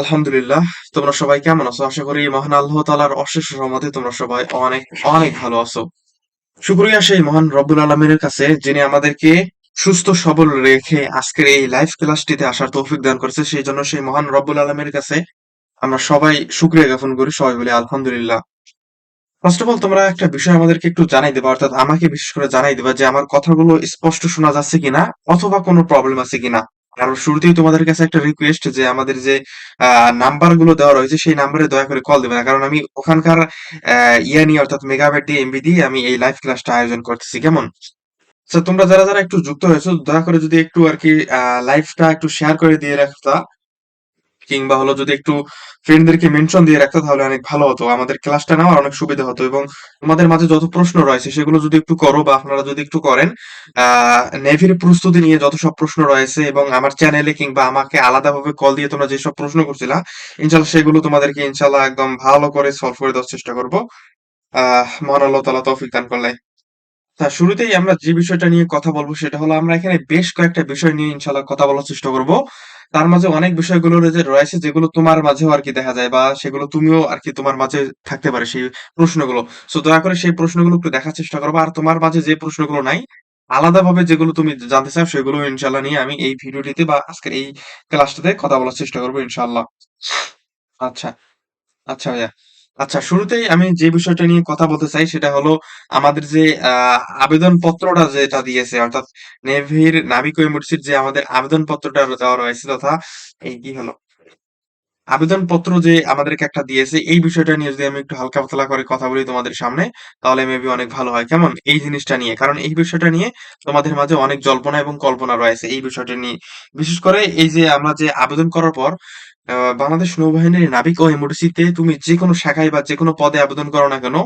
আলহামদুলিল্লাহ, তোমরা সবাই কেমন আছো? আশা করি মহান আল্লাহ তালার অশেষ রহমতে তোমরা সবাই অনেক অনেক ভালো আছো। শুক্রিয়া সেই মহান রব্বুল আলমিনের কাছে, যিনি আমাদেরকে সুস্থ, সবল রেখে আজকের এই লাইভ ক্লাসটিতে আসার তৌফিক দান করেছে, সেই জন্য সেই মহান রব্বুল আলমের কাছে আমরা সবাই শুক্রিয়া জ্ঞাপন করি, সবাই বলি আলহামদুলিল্লাহ। ফার্স্ট অফ অল তোমরা একটা বিষয় আমাদেরকে একটু জানাই দেবা, অর্থাৎ আমাকে বিশেষ করে জানাই দেবা যে আমার কথাগুলো স্পষ্ট শোনা যাচ্ছে কিনা, অথবা কোনো প্রবলেম আছে কিনা। কারণ শুরুতেই তোমাদের কাছে একটা রিকোয়েস্ট যে আমাদের যে নাম্বারগুলো দেওয়া রয়েছে সেই নাম্বারে দয়া করে কল দেবে না। কারণ আমি ওখানকার ইয়া নিয়ে অর্থাৎ মেগাবাইট দিয়ে এমবি দিয়ে আমি এই লাইভ ক্লাসটা আয়োজন করতেছি। কেমন? তোমরা যারা যারা একটু যুক্ত হয়েছো, দয়া করে যদি একটু আর কি লাইভটা একটু শেয়ার করে দিয়ে রাখতা কিংবা হলো যদি একটু ফ্রেন্ডদেরকে মেনশন দিয়ে রাখতো তাহলে অনেক ভালো হতো। আমাদের ক্লাসটা নেওয়ার অনেক সুবিধা হতো এবং তোমাদের মাঝে যত প্রশ্ন রয়েছে সেগুলো যদি একটু করো বা আপনারা যদি একটু করেন নেভির প্রস্তুতি নিয়ে যত সব প্রশ্ন রয়েছে এবং আমার চ্যানেলে কিংবা আমাকে আলাদাভাবে কল দিয়ে তোমরা যেসব প্রশ্ন করছিলা ইনশাল্লাহ সেগুলো তোমাদেরকে ইনশাল্লাহ একদম ভালো করে সলভ করে দেওয়ার চেষ্টা করব। আহ, মহান আল্লাহ তালা তৌফিক দান করলে তা শুরুতেই আমরা যে বিষয়টা নিয়ে কথা বলব সেটা হলো আমরা এখানে বেশ কয়েকটা বিষয় নিয়ে ইনশাল্লাহ কথা বলার চেষ্টা করব। তার মাঝে অনেক বিষয়গুলো রয়েছে যেগুলো তোমার মাঝেও আর কি দেখা যায় বা সেগুলো তুমিও আর কি তোমার মাঝে থাকতে পারে সেই প্রশ্নগুলো। সো দয়া করে সেই প্রশ্নগুলো একটু দেখার চেষ্টা করব। আর তোমার মাঝে যে প্রশ্নগুলো নাই, আলাদাভাবে যেগুলো তুমি জানতে চাও সেগুলো ইনশাল্লাহ নিয়ে আমি এই ভিডিওটিতে বা আজকের এই ক্লাসটাতে কথা বলার চেষ্টা করব ইনশাল্লাহ আচ্ছা আচ্ছা ভাইয়া। আচ্ছা শুরুতেই আমি যে বিষয়টা নিয়ে কথা বলতে চাই সেটা হলো আমাদের যে আবেদন পত্রটা যেটা দিয়েছে, অর্থাৎ নেভির নাবিক ইউনিভার্সিটির যে আমাদের আবেদন পত্রটা দেওয়া রয়েছে তথা এই কি হলো? আবেদনপত্র যে আমাদেরকে একটা দিয়েছে, এই বিষয়টা নিয়ে যদি আমি একটু হালকা পাতলা করে কথা বলি তোমাদের সামনে, তাহলে মেবি অনেক ভালো হয়। কেমন? এই জিনিসটা নিয়ে। কারণ এই বিষয়টা নিয়ে তোমাদের মাঝে অনেক জল্পনা এবং কল্পনা রয়েছে এই বিষয়টা নিয়ে। বিশেষ করে এই যে আমরা যে আবেদন করার পর বাংলাদেশ নৌবাহিনীর নাবিক ও এমডিসিতে তুমি যে কোনো শাখায় বা যে কোনো পদে আবেদন করো না কেন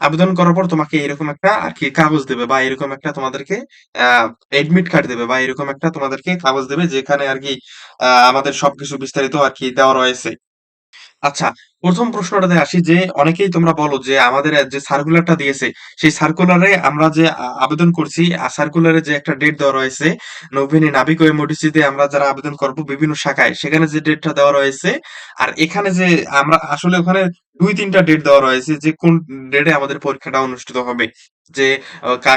আবেদন করার পর তোমাকে এরকম একটা আর কি কাগজ দেবে বা এরকম একটা তোমাদেরকে এডমিট কার্ড দেবে বা এরকম একটা তোমাদেরকে কাগজ দেবে যেখানে আর কি আমাদের সবকিছু বিস্তারিত আর কি দেওয়া রয়েছে। আচ্ছা, ১ম প্রশ্নটাতে আসি যে অনেকেই তোমরা বলো যে আমাদের যে সার্কুলারটা দিয়েছে, সেই সার্কুলারে আমরা যে আবেদন করছি, সার্কুলারে যে একটা ডেট দেওয়া রয়েছে, নৌবাহিনী নাবিক ও এমওডিসিতে আমরা যারা আবেদন করব বিভিন্ন শাখায়, সেখানে যে ডেটটা দেওয়া রয়েছে, আর এখানে যে আমরা আসলে ওখানে ২-৩ টা ডেট দেওয়া রয়েছে যে কোন ডেটে আমাদের পরীক্ষাটা অনুষ্ঠিত হবে। যে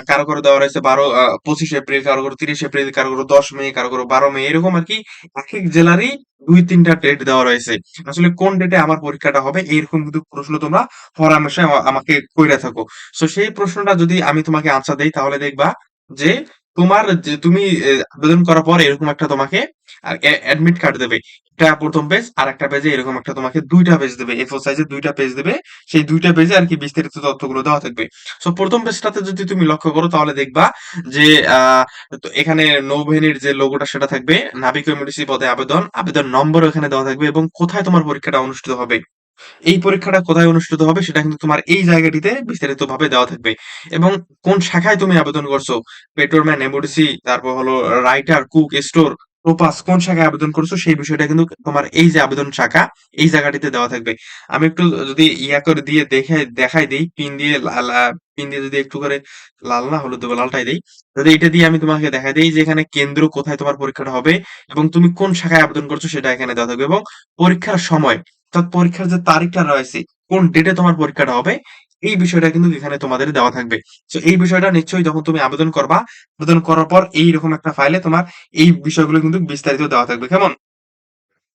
কারও, কারও দেওয়া রয়েছে ১২ আ ২৫ এপ্রিল, কারও, কারও ৩০ এপ্রিল, কারও, কারও ১০ মে, কারও, কারও ১২ মে এরকম আর কি এক এক জেলারই দুই তিনটা ডেট দেওয়া রয়েছে। আসলে কোন ডেটে আমার পরীক্ষাটা হবে এইরকম কিন্তু প্রশ্ন তোমরা হরহামেশা আমাকে কইরা থাকো। সো সেই প্রশ্নটা যদি আমি তোমাকে আনসার দেই তাহলে দেখবা যে তোমার যে তুমি আবেদন করার পর এরকম একটা তোমাকে অ্যাডমিট কার্ড দেবে। এটা ১ম পেজ আরেকটা পেজে এরকম একটা তোমাকে দুইটা পেজ দেবে। A4 সাইজের ২ টা পেজ দেবে। সেই দুইটা পেজে আর কি বিস্তারিত তথ্যগুলো দেওয়া থাকবে। সো ১ম পেজটাতে যদি তুমি লক্ষ্য করো তাহলে দেখবা যে এখানে নৌবাহিনীর যে লোগোটা সেটা থাকবে। নাবিক এমডিসি পদে আবেদন, আবেদন নম্বর এখানে দেওয়া থাকবে এবং কোথায় তোমার পরীক্ষাটা অনুষ্ঠিত হবে। এই পরীক্ষাটা কোথায় অনুষ্ঠিত হবে সেটা কিন্তু তোমার এই জায়গাটিতে বিস্তারিত ভাবে দেওয়া থাকবে। এবং কোন শাখায় তুমি আবেদন করছ, পেট্রোলম্যান, এমওডিসি, তারপর হলো রাইটার, কুক, স্টোর, টোপাস কোন শাখায় আবেদন করছ সেই বিষয়টা কিন্তু তোমার এই যে আবেদন শাখা এই জায়গাটিতে দেওয়া থাকবে। আমি একটু যদি ইয়া করে দিয়ে দেখে দেখাই দেই পিন দিয়ে লা লা পিন দিয়ে যদি একটু করে লাল না হলুদ দেবো লালটাই দেই। যদি এটা দিয়ে আমি তোমাকে দেখাই দেই যে এখানে কেন্দ্র কোথায় তোমার পরীক্ষাটা হবে এবং তুমি কোন শাখায় আবেদন করছ সেটা এখানে দেওয়া থাকবে এবং পরীক্ষার সময় অর্থাৎ পরীক্ষার যে তারিখটা রয়েছে, কোন ডেটে তোমার পরীক্ষাটা হবে, এই বিষয়টা কিন্তু এখানে তোমাদের দেওয়া থাকবে। তো এই বিষয়টা নিশ্চয়ই যখন তুমি আবেদন করবা, আবেদন করার পর এইরকম একটা ফাইলে তোমার এই বিষয়গুলো কিন্তু বিস্তারিত দেওয়া থাকবে। কেমন?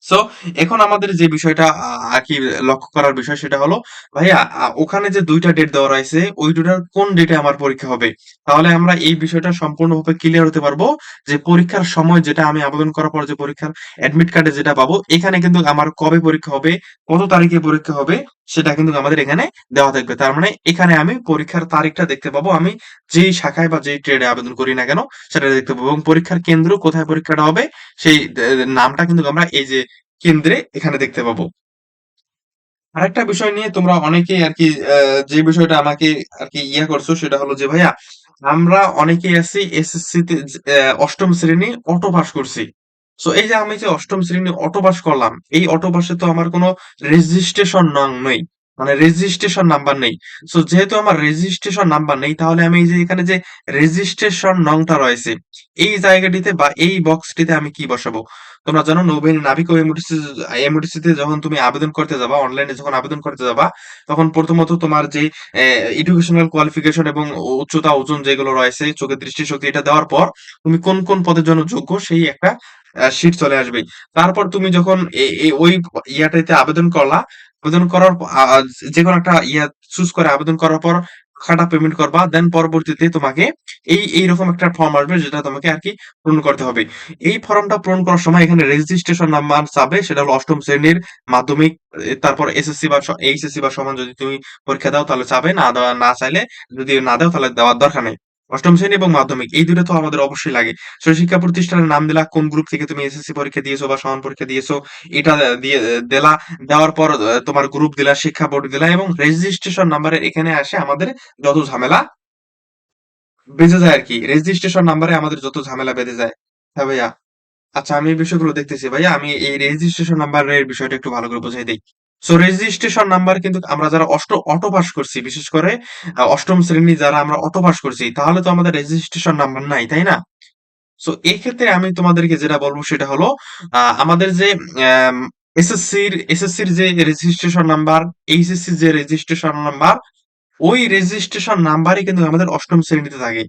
সো এখন আমাদের যে বিষয়টা আ আরকি লক্ষ্য করার বিষয় সেটা হলো, ভাইয়া ওখানে যে দুইটা ডেট দেওয়া রয়েছে, ওই ২ টার কোন ডেটে আমার পরীক্ষা হবে? তাহলে আমরা এই বিষয়টা সম্পূর্ণভাবে ক্লিয়ার হতে পারব যে পরীক্ষার সময় যেটা আমি আবেদন করার পর যে পরীক্ষার অ্যাডমিট কার্ডে যেটা পাবো, এখানে কিন্তু আমার কবে পরীক্ষা হবে, কত তারিখে পরীক্ষা হবে, সেটা কিন্তু আমাদের এখানে দেওয়া থাকবে। তার মানে এখানে আমি পরীক্ষার তারিখটা দেখতে পাবো। আমি যেই শাখায় বা যেই ট্রেডে আবেদন করি না কেন, সেটা দেখতে পাবো এবং পরীক্ষার কেন্দ্র কোথায় পরীক্ষাটা হবে, সেই নামটা কিন্তু আমরা এই যে কেন্দ্রে এখানে দেখতে পাবো। আরেকটা বিষয় নিয়ে তোমরা অনেকেই আর কি যে বিষয়টা আমাকে আর কি ইয়া করছ সেটা হলো যে ভাইয়া আমরা অনেকেই আছি এসএসসি তে অষ্টম অ্যা ৮ম শ্রেণি অটো পাস করছি। সো এই যে আমি যে অষ্টম শ্রেণি অটো পাস করলাম, এই অটো পাসে তো আমার কোনো রেজিস্ট্রেশন নং নেই। মানে রেজিস্ট্রেশন নাম্বার নেই। সো যেহেতু আমার রেজিস্ট্রেশন নাম্বার নেই, তাহলে আমি এই যে এখানে যে রেজিস্ট্রেশন নংটা রয়েছে, এই জায়গাটিতে বা এই বক্সটিতে আমি কি বসাবো? তোমরা জানো নৌবাহিনী নাবিক ও এমটিসিতে যখন তুমি আবেদন করতে যাবা অনলাইনে যখন আবেদন করতে যাবা, তখন প্রথমত তোমার যে এডুকেশনাল কোয়ালিফিকেশন এবং উচ্চতা, ওজন যেগুলো রয়েছে, চোখের দৃষ্টিশক্তি, এটা দেওয়ার পর তুমি কোন কোন পদের জন্য যোগ্য সেই একটা শিট চলে আসবে। তারপর তুমি যখন ওই ইয়াটাতে আবেদন করলা আবেদন করার যে কোনো একটা ইয়া চুজ করে আবেদন করার পর টাকা পেমেন্ট করবা দেন পরবর্তীতে তোমাকে এই, এইরকম একটা ফর্ম আসবে যেটা তোমাকে আর কি পূরণ করতে হবে। এই ফর্মটা পূরণ করার সময় এখানে রেজিস্ট্রেশন নাম্বার চাবে, সেটা হলো অষ্টম শ্রেণির মাধ্যমিক তারপর এসএসসি বা এইচএসসি বা সমান যদি তুমি পরীক্ষা দাও তাহলে চাবে, না না চাইলে যদি না দাও তাহলে দেওয়ার দরকার নেই। অষ্টম শ্রেণি এবং মাধ্যমিক, এই দুটো তো আমাদের অবশ্যই লাগে। শিক্ষা প্রতিষ্ঠানের নাম দিলা, কোন গ্রুপ থেকে তুমি এসএসসি পরীক্ষা দিয়েছ বা সমান পরীক্ষা দিয়েছ, এটা দিয়ে দিলা। দেওয়ার পর তোমার গ্রুপ দিলা, শিক্ষা বোর্ড দিলা এবং রেজিস্ট্রেশন নাম্বারের এখানে আসে আমাদের যত ঝামেলা বেঁচে যায় আর কি রেজিস্ট্রেশন নাম্বারে আমাদের যত ঝামেলা বেঁধে যায়। হ্যাঁ ভাইয়া? আচ্ছা আমি এই বিষয়গুলো দেখতেছি। ভাইয়া, আমি এই রেজিস্ট্রেশন নাম্বারের বিষয়টা একটু ভালো করে বুঝাই দিই। সো রেজিস্ট্রেশন নাম্বার কিন্তু আমরা যারা অষ্ট অটো পাস করছি, বিশেষ করে অষ্টম শ্রেণি যারা আমরা অটো পাস করছি, তাহলে তো আমাদের রেজিস্ট্রেশন নাম্বার নাই, তাই না? সো এই ক্ষেত্রে আমি তোমাদেরকে যেটা বলব সেটা হলো আমাদের যে এসএসসির এসএসসির যে রেজিস্ট্রেশন নাম্বার এইচএসসির যে রেজিস্ট্রেশন নাম্বার ওই রেজিস্ট্রেশন নাম্বারই কিন্তু আমাদের অষ্টম শ্রেণীতে থাকে।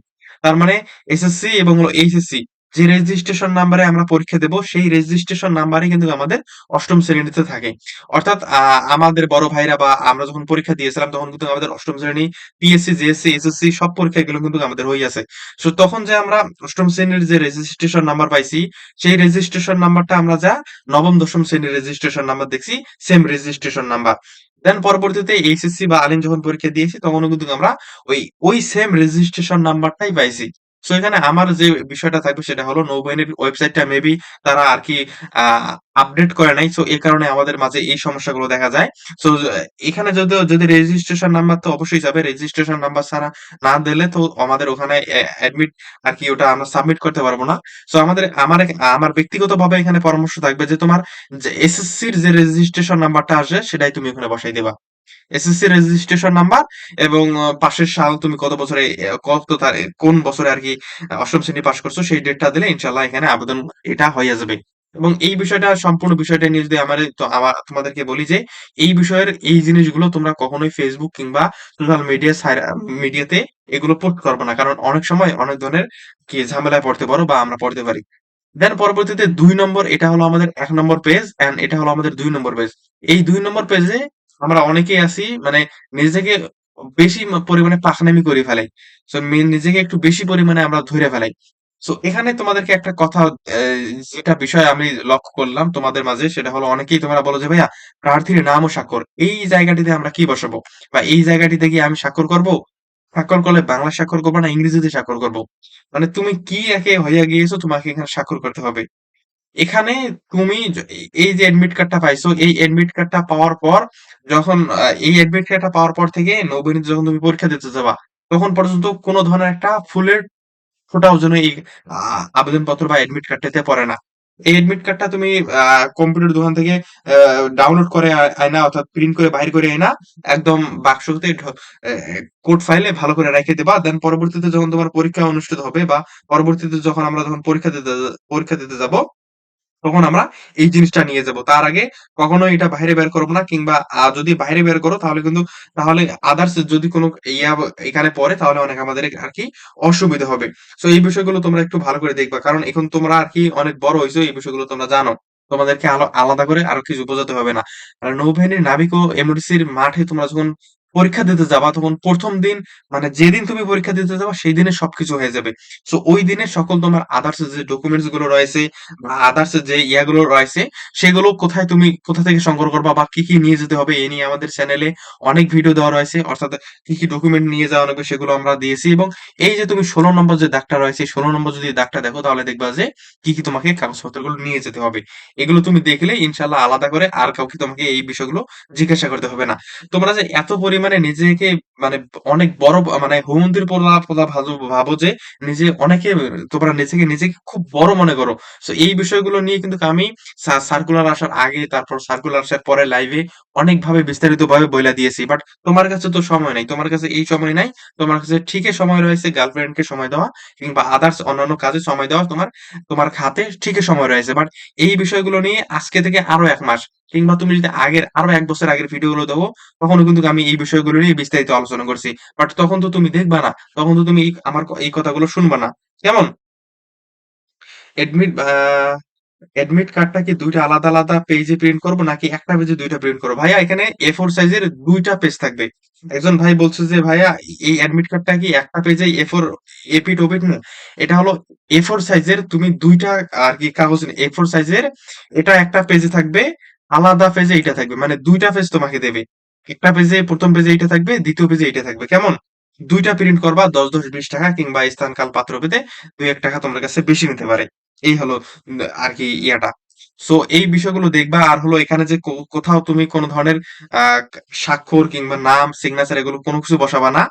তার মানে এসএসসি এবং হলো এইচএসসি। যে রেজিস্ট্রেশন নাম্বারে আমরা পরীক্ষা দেব, সেই রেজিস্ট্রেশন নাম্বারে কিন্তু আমাদের অষ্টম শ্রেণীতে থাকে। অর্থাৎ আমাদের বড় ভাইরা বা আমরা যখন পরীক্ষা দিয়েছিলাম, তখন কিন্তু আমাদের অষ্টম শ্রেণি পিএসসি জিএসসি এসএসসি সব পরীক্ষাগুলো কিন্তু আমাদের হয়ে আছে সো তখন যে আমরা অষ্টম শ্রেণির যে রেজিস্ট্রেশন নাম্বার পাইছি, সেই রেজিস্ট্রেশন নাম্বারটা আমরা যা নবম, দশম শ্রেণির রেজিস্ট্রেশন নাম্বার দেখছি সেম রেজিস্ট্রেশন নাম্বার দেন পরবর্তীতে এইচএসসি বা আলিম যখন পরীক্ষা দিয়েছি, তখনও কিন্তু আমরা ওই ওই সেম রেজিস্ট্রেশন নাম্বারটাই পাইছি। সো এখানে আমার যে বিষয়টা থাকবে সেটা হলো নৌবাহিনীর ওয়েবসাইটটা মেবি তারা আর কি আপডেট করে নাই। সো এই কারণে আমাদের মাঝে এই সমস্যাগুলো দেখা যায়। সো এখানে যদি যদি রেজিস্ট্রেশন নাম্বার তো অবশ্যই যাবে। রেজিস্ট্রেশন নাম্বার ছাড়া না দিলে তো আমাদের ওখানে অ্যাডমিট আর কি ওটা আমরা সাবমিট করতে পারব না। সো আমাদের, আমার আমার ব্যক্তিগতভাবে এখানে পরামর্শ থাকবে যে তোমার এসএসসির যে রেজিস্ট্রেশন নাম্বারটা আসে সেটাই তুমি ওখানে বসাই দেবা। এসএসসি রেজিস্ট্রেশন নাম্বার এবং পাশের সাল তুমি কত বছরে কত কোন বছরে আর কি অষ্টম শ্রেণি পাশ করছ সেই ডেটটা দিলে ইনশাল্লাহ এখানে আবেদন এটা হয়ে যাবে। এবং এই বিষয়টা, সম্পূর্ণ বিষয়টা নিয়ে যদি আমার তোমাদেরকে বলি যে, এই বিষয়ের এই জিনিসগুলো তোমরা কখনোই ফেসবুক কিংবা সোশ্যাল মিডিয়া মিডিয়াতে এগুলো পোস্ট করবে না। কারণ অনেক সময় অনেক ধরনের কি ঝামেলায় পড়তে পারো বা আমরা পড়তে পারি। দেন পরবর্তীতে দুই নম্বর, এটা হলো আমাদের এক নম্বর পেজ এন্ড এটা হলো আমাদের দুই নম্বর পেজ এই দুই নম্বর পেজে আমরা অনেকেই আছি মানে নিজেকে বেশি পরিমাণে পাকনামি করে ফেলাই। সো নিজেকে একটু বেশি পরিমাণে আমরা ধরে ফেলাই। সো এখানে তোমাদেরকে একটা কথা যেটা বিষয় আমি লক্ষ্য করলাম তোমাদের মাঝে, সেটা হলো অনেকেই তোমরা বলো যে, ভাইয়া, প্রার্থীর নাম ও স্বাক্ষর। এই জায়গাটিতে আমরা কি বসাবো? বা এই জায়গাটিতে কি আমি স্বাক্ষর করব? স্বাক্ষর করলে বাংলা স্বাক্ষর করব না ইংরেজিতে স্বাক্ষর করব? মানে তুমি কি একে হইয়া গিয়েছো, তোমাকে এখানে স্বাক্ষর করতে হবে। এখানে তুমি এই যে এডমিট কার্ডটা পাইছো, এই এডমিট কার্ডটা পাওয়ার পর যখন এই কার্ডটা পাওয়ার পর থেকে নৌবাহিনীতে যখন তুমি পরীক্ষা দিতে যাবা, তখন পর্যন্ত কোনো ধরনের একটা ফুলের ফোটাও যেন এই আবেদনপত্র বা এডমিট কার্ডটাতে পড়ে না। এই এডমিট কার্ডটা তুমি কম্পিউটার দোকান থেকে ডাউনলোড করে আয়না, অর্থাৎ প্রিন্ট করে বাইর করে আয়না, একদম বাক্সতে কোড ফাইলে ভালো করে রেখে দেবা দেন পরবর্তীতে যখন তোমার পরীক্ষা অনুষ্ঠিত হবে বা পরবর্তীতে যখন আমরা যখন পরীক্ষা দিতে পরীক্ষা দিতে যাব তখন আমরা এই জিনিসটা নিয়ে যাব। তার আগে কখনো এটা বাইরে বের করব না, কিংবা যদি বাইরে বের করো, তাহলে কিন্তু, তাহলে আদার্স যদি কোনো ইয়া এখানে পড়ে, তাহলে অনেক আমাদের আর কি অসুবিধা হবে। তো এই বিষয়গুলো তোমরা একটু ভালো করে দেখবা, কারণ এখন তোমরা আর কি অনেক বড় হয়েছো এই বিষয়গুলো তোমরা জানো। তোমাদেরকে আলো, আলাদা করে আরও কিছু বোঝাতে হবে না। নৌবাহিনীর নাবিক ও এমডিসির মাঠে তোমরা যখন পরীক্ষা দিতে যাবা, তখন প্রথম দিন মানে যেদিন তুমি পরীক্ষা দিতে যাবা, সেই দিনে সবকিছু হয়ে যাবে। সো ওই দিনে সকল তোমার আদার্স যে ডকুমেন্টসগুলো রয়েছে, বা আদার্স যে ইয়াগুলো রয়েছে, সেগুলো কোথায় তুমি, কোথা থেকে সংগ্রহ করবা, বা কি কি নিয়ে যেতে হবে, এ নিয়ে আমাদের চ্যানেলে অনেক ভিডিও দেওয়া রয়েছে। অর্থাৎ কি কি ডকুমেন্ট নিয়ে যাওয়া লাগবে, সেগুলো আমরা দিয়েছি। এবং এই যে তুমি ষোলো নম্বর যে দাগটা রয়েছে ষোলো নম্বর যদি দাগটা দেখো, তাহলে দেখবা যে কি কি তোমাকে কাগজপত্রগুলো নিয়ে যেতে হবে। এগুলো তুমি দেখলে ইনশাল্লাহ আলাদা করে আর কাউকে তোমাকে এই বিষয়গুলো জিজ্ঞাসা করতে হবে না। তোমরা যে এত পরিমাণে নিজেকে মানে অনেক বড় মানে হুমন্দির পোলা পোলা ভাবো ভাবো যে নিজে অনেকে, তোমরা নিজেকে নিজেকে খুব বড় মনে করো তো এই বিষয়গুলো নিয়ে কিন্তু আমি সার্কুলার আসার আগে, তারপর সার্কুলার আসার পরে লাইভে অনেকভাবে বিস্তারিতভাবে বইলা দিয়েছি। বাট তোমার কাছে তো সময় নাই। তোমার কাছে এই সময় নাই। তোমার কাছে ঠিকই সময় রয়েছে গার্লফ্রেন্ডকে সময় দেওয়া কিংবা আদার্স অন্যান্য কাজে সময় দেওয়া তোমার তোমার হাতে ঠিকই সময় রয়েছে। বাট এই বিষয়গুলো নিয়ে আজকে থেকে আরও এক মাস কিংবা তুমি যদি আগের আরও এক বছর আগের ভিডিওগুলো দেখো, তখনও কিন্তু আমি এই বিষয়গুলো নিয়ে বিস্তারিত আলোচনা করছি। বাট তখন তো তুমি দেখবা না। তখন তো তুমি আমার এই কথাগুলো শুনবা না। কেমন? এডমিট আ অ্যাডমিট কার্ডটা কি দুইটা আলাদা, আলাদা পেজে প্রিন্ট করব নাকি একটা পেজে দুইটা প্রিন্ট করব ভাইয়া এখানে A4 সাইজের দুইটা পেজ থাকবে। একজন ভাই বলছে যে, "ভাইয়া এই অ্যাডমিট কার্ডটা কি একটা পেজেই A4 এপিঠ ওপিঠ না?" এটা হলো A4 সাইজের তুমি দুইটা আর কি কাগজ A4 সাইজের এটা একটা পেজে থাকবে, আলাদা পেজে এটা থাকবে। মানে ২ টা পেজ তোমাকে দেবে। একটা পেজে প্রথম পেজে এটা থাকবে, দ্বিতীয় পেজে এটা থাকবে। কেমন? দুইটা প্রিন্ট করবা দশ দশ বিশ টাকা কিংবা স্থান, কাল, পাত্রভেদে ২-১ টাকা তোমার কাছে বেশি নিতে পারে। এই হলো আর কি ইয়াটা। সো এই বিষয়গুলো দেখবা আর হলো এখানে যে কোথাও তুমি কোন ধরনের স্বাক্ষর কিংবা নাম, সিগনেচার এগুলো কোন কিছু বসাবা না।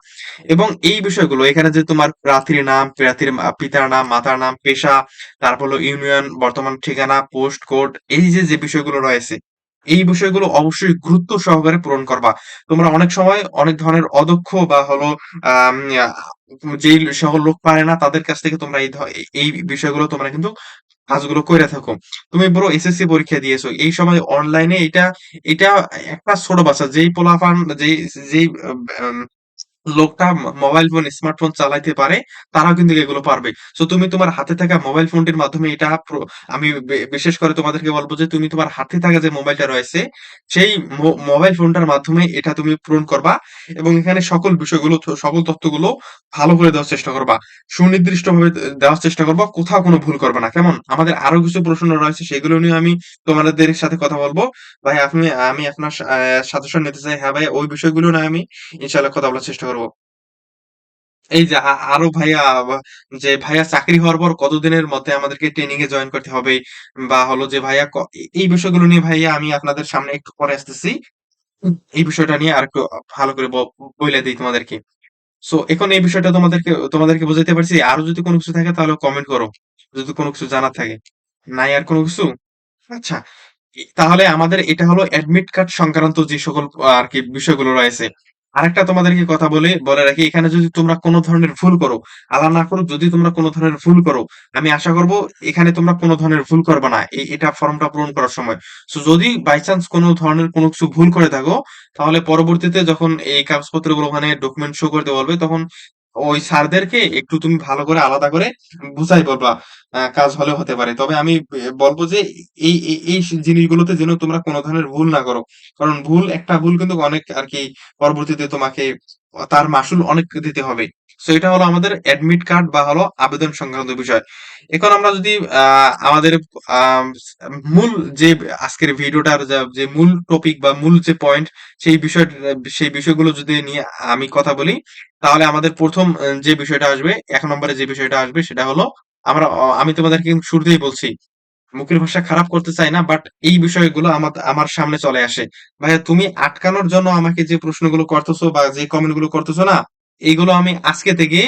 এবং এই বিষয়গুলো এখানে যে তোমার প্রার্থীর নাম, প্রার্থীর পিতার নাম, মাতার নাম, পেশা, তারপর হলো ইউনিয়ন, বর্তমান ঠিকানা, পোস্ট কোড এই যে, যে বিষয়গুলো রয়েছে, এই বিষয়গুলো অবশ্যই গুরুত্ব সহকারে পূরণ করবা। তোমরা অনেক সময় অনেক ধরনের অদক্ষ বা হলো যেই সকল লোক পারে না তাদের কাছ থেকে তোমরা এই এই বিষয়গুলো তোমরা কিন্তু কাজগুলো করে থাকো। তুমি বড় এসএসসি পরীক্ষা দিয়েছ। এই সময় অনলাইনে এটা, এটা একটা ছোট বাচ্চা যেই পোলাপান যেই যেই লোকটা মোবাইল ফোন, স্মার্টফোন চালাইতে পারে, তারাও কিন্তু এগুলো পারবে। সো তুমি তোমার হাতে থাকা মোবাইল ফোনটির মাধ্যমে এটা আমি বিশেষ করে তোমাদেরকে বলব যে তুমি তোমার হাতে থাকা যে মোবাইলটা রয়েছে, সেই মোবাইল ফোনটার মাধ্যমে এটা তুমি পূরণ করবা এবং এখানে সকল বিষয়গুলো ত সকল তথ্যগুলো ভালো করে দেওয়ার চেষ্টা করবা। সুনির্দিষ্টভাবে দে দেওয়ার চেষ্টা করবা। কোথাও কোনো ভুল করবা না। কেমন? আমাদের আরও কিছু প্রশ্ন রয়েছে সেগুলো নিয়ে আমি তোমাদের সাথে কথা বলব ভাই আপনি আমি আপনার সাজেশন নিতে চাই। হ্যাঁ ভাই ওই বিষয়গুলো নিয়ে আমি ইনশাআল্লাহ কথা বলার চেষ্টা করব। এই যে আরও ভাইয়া যে ভাইয়া চাকরি হওয়ার পর কতদিনের মধ্যে আমাদেরকে ট্রেনিং এ জয়েন করতে হবে? বা হলো যে ভাইয়া এই বিষয়গুলো নিয়ে ভাইয়া আমি আপনাদের সামনে একটু পরে আসতেছি। এই বিষয়টা নিয়ে আরেকটু আ ভালো করে ব, বইলা দেই তোমাদেরকে। সো এখন এই বিষয়টা তোমাদেরকে তোমাদেরকে বোঝাতে পারছি। আরও যদি কোনো কিছু থাকে তাহলে কমেন্ট করো। যদি কোনো কিছু জানার থাকে। নাই আর কোনো কিছু? আচ্ছা। তাহলে আমাদের এটা হলো অ্যাডমিট কার্ড সংক্রান্ত যে সকল আর কি বিষয়গুলো রয়েছে। আরেকটা তোমাদেরকে কথা বলে বলে রাখি এখানে যদি তোমরা কোনো ধরনের ভুল করো, আল্লাহ না করো যদি তোমরা কোনো ধরনের ভুল করো, আমি আশা করব এখানে তোমরা কোনো ধরনের ভুল করবে না। এটা ফর্মটা পূরণ করার সময়। সো যদি বাই চান্স কোনো ধরনের কোনো কিছু ভুল করে থাকো, তাহলে পরবর্তীতে যখন এই কাগজপত্রগুলো ওখানে ডকুমেন্ট শো করতে বলবে তখন ওই স্যারদেরকে একটু তুমি ভালো করে আলাদা করে বুঝাই বলবা। কাজ হলেও হতে পারে। তবে আমি বলব যে এই এই জিনিসগুলোতে যেন তোমরা কোনো ধরনের ভুল না করো। কারণ ভুল, একটা ভুল কিন্তু অনেক আর কি পরবর্তীতে তোমাকে তার মাসুল অনেক দিতে হবে। সো এটা হলো আমাদের অ্যাডমিট কার্ড বা হলো আবেদন সংক্রান্ত বিষয়। এখন আমরা যদি আমাদের আম মূল যে আজকের ভিডিওটার যে মূল টপিক বা মূল যে পয়েন্ট সেই বিষয় সেই বিষয়গুলো যদি নিয়ে আমি কথা বলি, তাহলে আমাদের প্রথম যে বিষয়টা আসবে, এক নম্বরে যে বিষয়টা আসবে সেটা হলো আমরা আমি তোমাদেরকে শুরুতেই বলছি। মুখের ভাষা খারাপ করতে চাই না। বাট এই বিষয়গুলো আমার আমার সামনে চলে আসে। ভাইয়া তুমি আটকানোর জন্য আমাকে যে প্রশ্নগুলো করতেছো বা যে কমেন্টগুলো করতেছো না, এগুলো আমি আজকে থেকে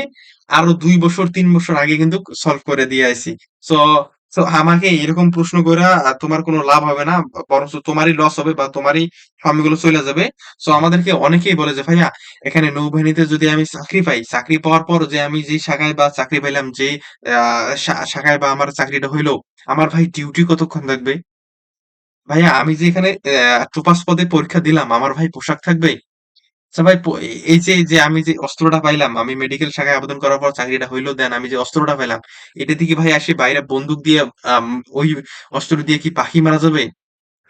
আরও দুই বছর তিন বছর আগে কিন্তু সলভ করে দিয়ে আসি সো সো আমাকে এরকম প্রশ্ন কইরা আ তোমার কোনো লাভ হবে না। ব বরঞ্চ তোমারই লস হবে বা তোমারই সময়গুলো চলে যাবে। সো আমাদেরকে অনেকেই বলে যে, "ভাইয়া এখানে নৌবাহিনীতে যদি আমি চাকরি পাই, চাকরি পাওয়ার পর যে আমি যে শাখায় বা চাকরি পাইলাম যে শাখায় বা আমার চাকরিটা হইল, আমার ভাই ডিউটি কতক্ষণ থাকবে? ভাইয়া আমি যে এখানে টোপাস পদে পরীক্ষা দিলাম, আমার ভাই পোশাক থাকবে? আচ্ছা ভাই এই যে, যে আমি যে অস্ত্রটা পাইলাম, আমি মেডিকেল শাখায় আবেদন করার পর চাকরিটা হইল দেন আমি যে অস্ত্রটা পাইলাম, এটা দিয়ে কি ভাই আসি বাইরে বন্দুক দিয়ে ওই অস্ত্র দিয়ে কি পাখি মারা যাবে?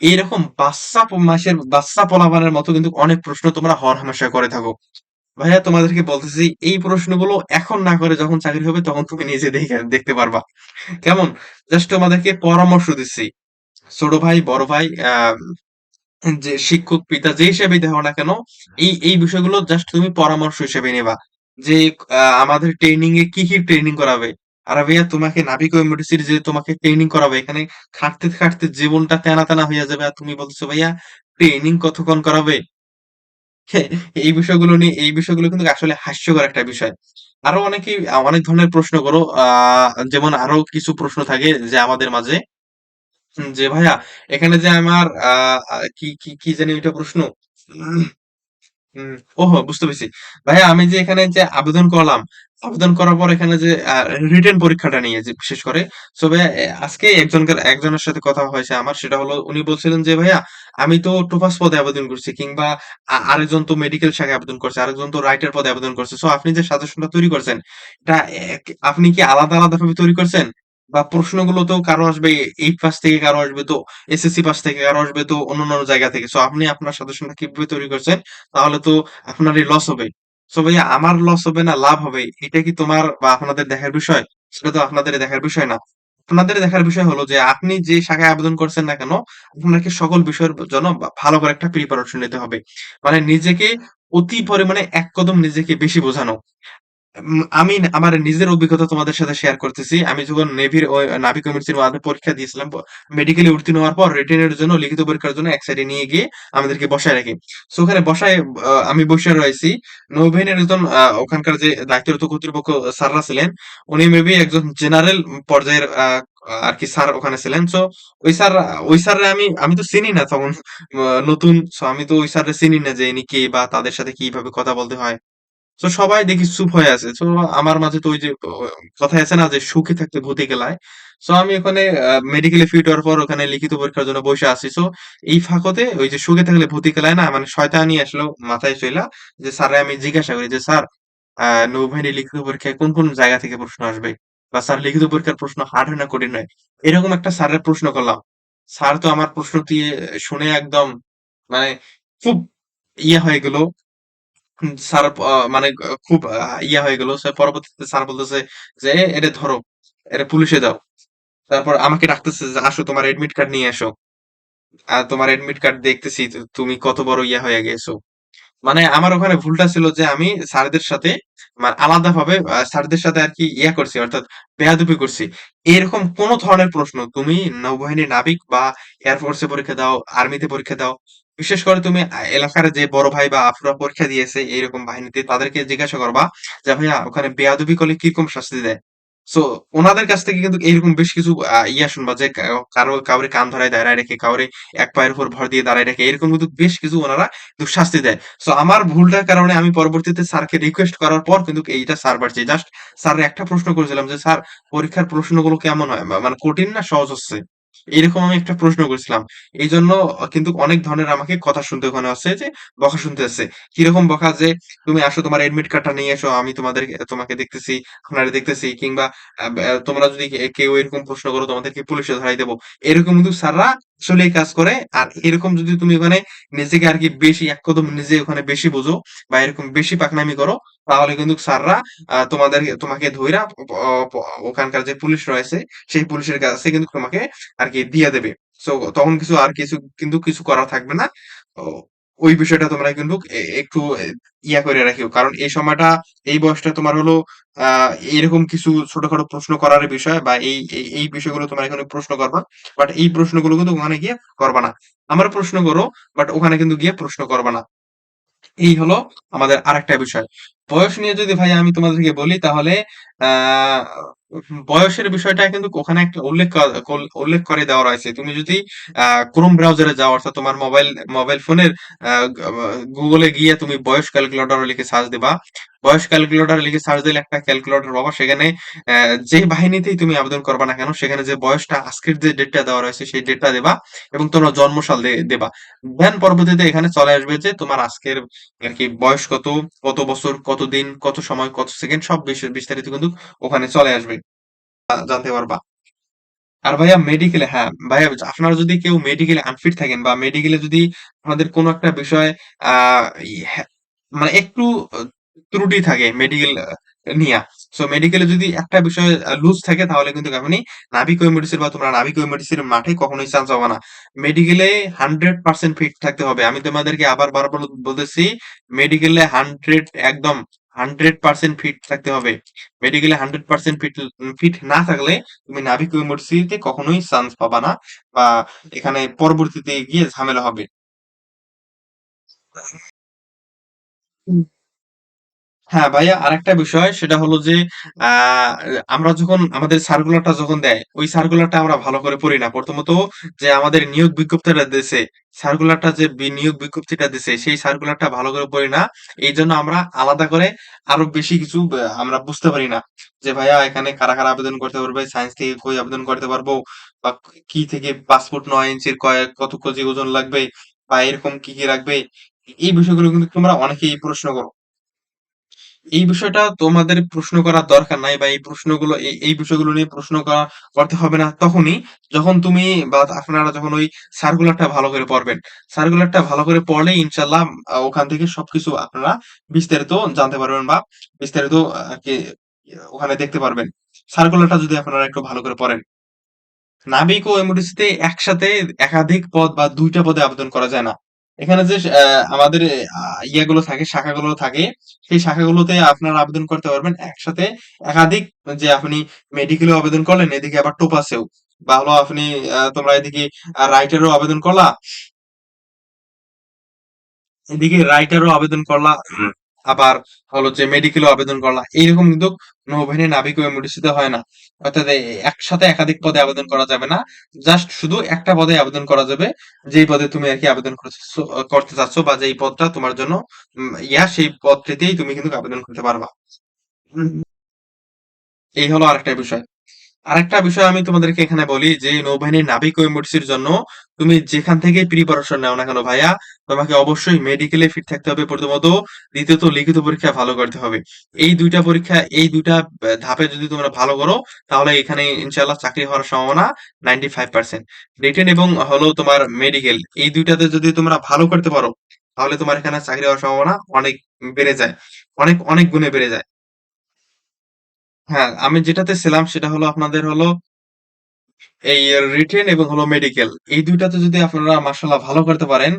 এরকম বাচ্চা মাসের বাচ্চা পোলাপানের মতো কিন্তু অনেক প্রশ্ন তোমরা হরহামেশা করে থাকো। ভাইয়া তোমাদেরকে বলতেছি এই প্রশ্নগুলো এখন না করে যখন চাকরি হবে তখন তুমি নিজে দেখে দেখতে পারবা। কেমন? জাস্ট তোমাদেরকে পরামর্শ দিচ্ছি। ছোট ভাই, বড় ভাই আ যে শিক্ষক, পিতা যে হিসেবেই দেখো না কেন, এই, এই বিষয়গুলো জাস্ট তুমি পরামর্শ হিসেবে নিবা। যে আ আমাদের ট্রেনিং এ কি, কি ট্রেনিং করাবে? আর ভাইয়া তোমাকে নাবিক যে তোমাকে ট্রেনিং করাবে, এখানে খাটতে, খাটতে জীবনটা তেনা, তেনা হয়ে যাবে। আর তুমি বলছো ভাইয়া ট্রেনিং কতক্ষণ করাবে? এই বিষয়গুলো নিয়ে এই বিষয়গুলো কিন্তু আসলে হাস্যকর একটা বিষয়। আরও অনেকেই অনেক ধরনের প্রশ্ন করো। আ যেমন আরও কিছু প্রশ্ন থাকে যে আমাদের মাঝে যে ভাইয়া, এখানে যে আমার আহ কি কি কি জানি ওইটা প্রশ্ন? ওহো, বুঝতে পেরেছি। ভাইয়া, আমি যে এখানে যে আবেদন করলাম, আবেদন করার পর এখানে যে রিটেন পরীক্ষাটা নিয়ে যে বিশেষ করে, তো ভাইয়া আজকে একজনকার, একজনের সাথে কথা হয়েছে আমার, সেটা হলো উনি বলছিলেন যে, ভাইয়া, আমি তো টোপাস পদে আবেদন করছি, কিংবা আরেকজন তো মেডিকেল শাখায় আবেদন করছে, আরেকজন তো রাইটার পদে আবেদন করছে সো আপনি যে সাজেশনটা তৈরি করছেন, এটা আপনি কি আলাদা আলাদা ভাবে তৈরি করছেন? বা প্রশ্নগুলো তো কারও আসবে এইট পাস থেকে কারও আসবে তো এসএসসি পাস থেকে কারও আসবে তো অন্য অন্য জায়গা থেকে সো আপনি আপনার সাজেশনটা কীভাবে তৈরি করছেন তাহলে তো আপনারই লস হবে। সো ভাইয়া আমার লস হবে না লাভ হবে এটা কি তোমার বা আপনাদের দেখার বিষয়? সেটা তো আপনাদের দেখার বিষয় না। আপনাদের দেখার বিষয় হলো যে আপনি যে শাখায় আবেদন করছেন না কেন, আপনাকে সকল বিষয়ের জন্য ভালো করে একটা প্রিপারেশন নিতে হবে। মানে নিজেকে অতি পরিমাণে এক কদম নিজেকে বেশি বোঝানো। আমি আমার নিজের অভিজ্ঞতা তোমাদের সাথে শেয়ার করতেছি। আমি যখন নেভির নাবিক কমিউনিটির মাধ্যমে পরীক্ষা দিয়েছিলাম, মেডিকেলে উত্তীর্ণ হওয়ার পর রিটেনের জন্য লিখিত পরীক্ষার জন্য এক সাইডে নিয়ে গিয়ে আমাদেরকে বসায় রাখে। সো ওখানে বসায় আমি বইসা রয়েছি। নৌবাহিনীর একজন ওখানকার যে দায়িত্বরত কর্তৃপক্ষ স্যাররা ছিলেন, উনি মেবি একজন জেনারেল পর্যায়ের আ আরকি স্যার ওখানে ছিলেন। সো ওই স্যার ওই স্যাররে আমি আমি তো চিনি না তখন নতুন। সো আমি তো ওই স্যাররে চিনি না যে ইনি কে বা তাদের সাথে কীভাবে কথা বলতে হয়। তো সবাই দেখি চুপ হয়ে আছে। তো আমার মাঝে তো ওই যে ক কথায় আছে না যে সুখে থাকতে ভূতে গেলায় তো আমি ওখানে মেডিকেলে ফিট হওয়ার পর ওখানে লিখিত পরীক্ষার জন্য বসে আছি। তো এই ফাঁকতে ওই যে সুখে থাকলে ভূতে কেলায় না মানে শয়তানি আসলো মাথায় চইলা যে স্যারে আমি জিজ্ঞাসা করি যে, "স্যার আ নৌবাহিনী লিখিত পরীক্ষায় কোন, কোন জায়গা থেকে প্রশ্ন আসবে? বা স্যার লিখিত পরীক্ষার প্রশ্ন হার্ড হয় না কঠিন হয়?" এরকম একটা স্যারের প্রশ্ন করলাম। স্যার তো আমার প্রশ্ন দিয়ে শুনে একদম মানে খুব ইয়ে হয়ে গেল। হুম, স্যার মানে খুব ইয়া হয়ে গেল। সে পরবর্তীতে স্যার বলতেছে যে, "এটা ধরো, এরে পুলিশে দাও।" তারপর আমাকে ডাকতেছে যে, "আসো তোমার এডমিট কার্ড নিয়ে আসো। আ তোমার এডমিট কার্ড দেখতেছি তুমি কত বড় ইয়া হয়ে গেছো।" মানে আমার ওখানে ভুলটা ছিল যে আমি স্যারদের সাথে মা আলাদাভাবে আ স্যারদের সাথে আরকি ইয়া করছি অর্থাৎ বেয়াদবি করছি। এরকম কোন ধরনের প্রশ্ন তুমি নৌবাহিনীর নাবিক বা এয়ারফোর্সে পরীক্ষা দাও, আর্মিতে পরীক্ষা দাও। বিশেষ করে তুমি এলাকার যে বড় ভাই বা আপুরা পরীক্ষা দিয়েছে এরকম বাহিনীতে তাদেরকে জিজ্ঞাসা করবা যে, "ভাইয়া ওখানে বেয়াদবি করলে কীরকম শাস্তি দেয়?" সো ওনাদের কাছ থেকে কিন্তু এইরকম বেশ কিছু ইয়া শুনবা যে কারও কাউরে কান ধরায় দাঁড়ায় রেখে, কাউরে এক পায়ের উপর ভর দিয়ে দাঁড়ায় রেখে এরকম কিন্তু বেশ কিছু ওনারা কিন্তু শাস্তি দেয়। সো আমার ভুলটার কারণে আমি পরবর্তীতে স্যারকে রিকোয়েস্ট করার পর কিন্তু এইটা স্যার পারছি। জাস্ট স্যার একটা প্রশ্ন করেছিলাম যে, "স্যার পরীক্ষার প্রশ্নগুলো কেমন হয়? মানে কঠিন না সহজ হচ্ছে?" এরকম আমি একটা প্রশ্ন করেছিলাম। এই জন্য কিন্তু অনেক ধরনের আমাকে কথা শুনতে ওখানে আছে যে বকা শুনতে আছে কীরকম বকা যে, "তুমি আসো তোমার এডমিট কার্ডটা নিয়ে এসো। আমি তোমাদের তোমাকে দেখতেছি, আপনারে দেখতেছি কিংবা তোমরা যদি কেউ এরকম প্রশ্ন করো তোমাদেরকে পুলিশে ধরাই দেবো এরকম কিন্তু স্যাররা আসলেই কাজ করে। আর এরকম যদি তুমি ওখানে নিজেকে আর কি বেশি এক কদম নিজে ওখানে বেশি বোঝো বা এরকম বেশি পাকনামি করো, তাহলে কিন্তু স্যাররা তোমাদের তোমাকে প ওখানকার যে পুলিশ রয়েছে, সেই পুলিশের কাছে কিন্তু তোমাকে আর কি দিয়ে দেবে। তো তখন কিছু আর কিছু কিন্তু কিছু করা থাকবে না। ওই বিষয়টা তোমরা কিন্তু একটু ইয়া করে রাখিও। কারণ এই সময়টা, এই বয়সটা তোমার হলো এরকম কিছু ছোটখাটো প্রশ্ন করার বিষয় বা এই এই বিষয়গুলো তোমরা এখানে প্রশ্ন করবা। বাট এই প্রশ্নগুলো কিন্তু ওখানে গিয়ে করবা না। আমরা প্রশ্ন করো, বাট ওখানে কিন্তু গিয়ে প্রশ্ন করবা না। এই হলো আমাদের আরেকটা বিষয়। বয়স নিয়ে যদি ভাই আমি তোমাদেরকে বলি তাহলে আ বয়সের বিষয়টা কিন্তু ওখানে একটা উল্লেখ উল্লেখ করে দেওয়া রয়েছে। তুমি যদি Chrome ব্রাউজারে যাও অর্থাৎ তোমার মোবাইল মোবাইল ফোনের এ গিয়ে তুমি বয়স ক্যালকুলেটর লিখে সার্চ দিবা। বয়স ক্যালকুলেটর লিখে সার্চ দিলে একটা ক্যালকুলেটর পাবা। সেখানে যে বাহিনীতেই তুমি আবেদন করবা না কেন সেখানে যে বয়সটা আজকের যে ডেটটা দেওয়া রয়েছে সেই ডেটটা দিবা এবং তোমার জন্মসাল দিবা। দেন পরবর্তীতে এখানে চলে আসবে যে তোমার আজকের আর কি বয়স কত, কত বছর, কত দিন, কত সময়, কত সেকেন্ড সব বিস্তারিত কিন্তু ওখানে চলে আসবে। জানতে পারবা। আর ভাইয়া মেডিকেলে হ্যাঁ, ভাইয়া আপনারা যদি কেউ মেডিকেলে আনফিট থাকেন বা মেডিকেলে যদি আপনাদের কোনো একটা বিষয় হ্যাঁ, মানে একটু ত্রুটি থাকে মেডিকেল নিয়া। সো মেডিকেলে যদি একটা বিষয় লুজ থাকে তাহলে কিন্তু আপনি নাভিক ওএমআরটিসির বা তোমরা নাভিক ওএমআরটিসির মাঠে কখনোই চান্স হবে না। মেডিকেলে 100% ফিট থাকতে হবে। আমি তোমাদেরকে আবার বারবার বলতেছি মেডিকেলে 100 একদম 100% ফিট থাকতে হবে। মেডিকেলে 100% ফিট ফিট না থাকলে তুমি নাভিক ইউনিভার্সিটিতে কখনোই চান্স পাবা না বা এখানে পরবর্তীতে গিয়ে ঝামেলা হবে। হ্যাঁ ভাইয়া আরেকটা বিষয় সেটা হলো যে আহ, আমরা যখন আমাদের সার্কুলারটা যখন দেয় ওই সার্কুলারটা আমরা ভালো করে পড়ি না। প্রথমত যে আমাদের নিয়োগ বিজ্ঞপ্তিটা দিছে সার্কুলারটা যে নিয়োগ বিজ্ঞপ্তিটা দিছে সেই সার্কুলারটা ভালো করে পড়ি না। এই জন্য আমরা আলাদা করে আরও বেশি কিছু আমরা বুঝতে পারি না যে ভাইয়া এখানে কারা কারা আবেদন করতে পারবে? সায়েন্স থেকে কই আবেদন করতে পারব? বা কি থেকে পাসপোর্ট নয় ইঞ্চির কয়েক কত কেজি ওজন লাগবে? বা এরকম কি কি রাখবে এই বিষয়গুলো কিন্তু তোমরা অনেকেই প্রশ্ন করো। এই বিষয়টা তোমাদের প্রশ্ন করার দরকার নাই বা এই প্রশ্নগুলো, এই বিষয়গুলো নিয়ে প্রশ্ন করা, করতে হবে না তখনই যখন তুমি বা আপনারা যখন ওই সার্কুলারটা ভালো করে পড়বেন। সার্কুলারটা ভালো করে পড়লে ইনশাল্লাহ ওখান থেকে সবকিছু আপনারা বিস্তারিত জানতে পারবেন বা বিস্তারিত ওখানে দেখতে পারবেন। সার্কুলারটা যদি আপনারা একটু ভালো করে পড়েন। নাবিক ও এমডিসিতে একসাথে একাধিক পদ বা দুইটা পদে আবেদন করা যায় না। এখানে যে আমাদের ইয়াগুলো থাকে, শাখাগুলো থাকে, সেই শাখাগুলোতে আপনারা আবেদন করতে পারবেন। একসাথে একাধিক, যে আপনি মেডিকেলে আবেদন করলেন, এদিকে আবার টোপাসেও বা হলো আপনি তোমরা এদিকে রাইটারও আবেদন করলা। এদিকে রাইটারও আবেদন করলা। আবার হলো যে মেডিকেলও আবেদন করলা। এইরকম কিন্তু নৌবাহিনী নাবিক মুডিসিত হয় না। অর্থাৎ একসাথে একাধিক পদে আবেদন করা যাবে না। জাস্ট শুধু একটা পদে আবেদন করা যাবে, যেই পদে তুমি আর কি আবেদন করতে চাচ্ছ বা যেই পদটা তোমার জন্য ইয়া সেই পদটিতেই তুমি কিন্তু আবেদন করতে পারবা। এই হলো আরেকটা বিষয়। আরেকটা বিষয় আমি তোমাদেরকে এখানে বলি যে নৌবাহিনীর নাবিক এমডিসির জন্য তুমি যেখান থেকে প্রিপারেশন নাও না কেন ভাইয়া, তোমাকে অবশ্যই মেডিকেলে ফিট থাকতে হবে প্রথমত। দ্বিতীয়ত, লিখিত পরীক্ষা ভালো করতে হবে। এই দুইটা পরীক্ষা, এই দুইটা ধাপে যদি তোমরা ভালো করো, তাহলে এখানে ইনশাল্লাহ চাকরি হওয়ার সম্ভাবনা নাইনটি ফাইভ পার্সেন্ট রিটেন এবং হলো তোমার মেডিকেল এই দুইটাতে যদি তোমরা ভালো করতে পারো, তাহলে তোমার এখানে চাকরি হওয়ার সম্ভাবনা অনেক বেড়ে যায়। অনেক অনেক গুণে বেড়ে যায়। হ্যাঁ আমি যেটাতে ছিলাম সেটা হলো আপনাদের হলো এই রিটেন এবং হলো মেডিকেল এই দুইটাতে যদি আপনারা মার্শাল্লাহ ভালো করতে পারেন,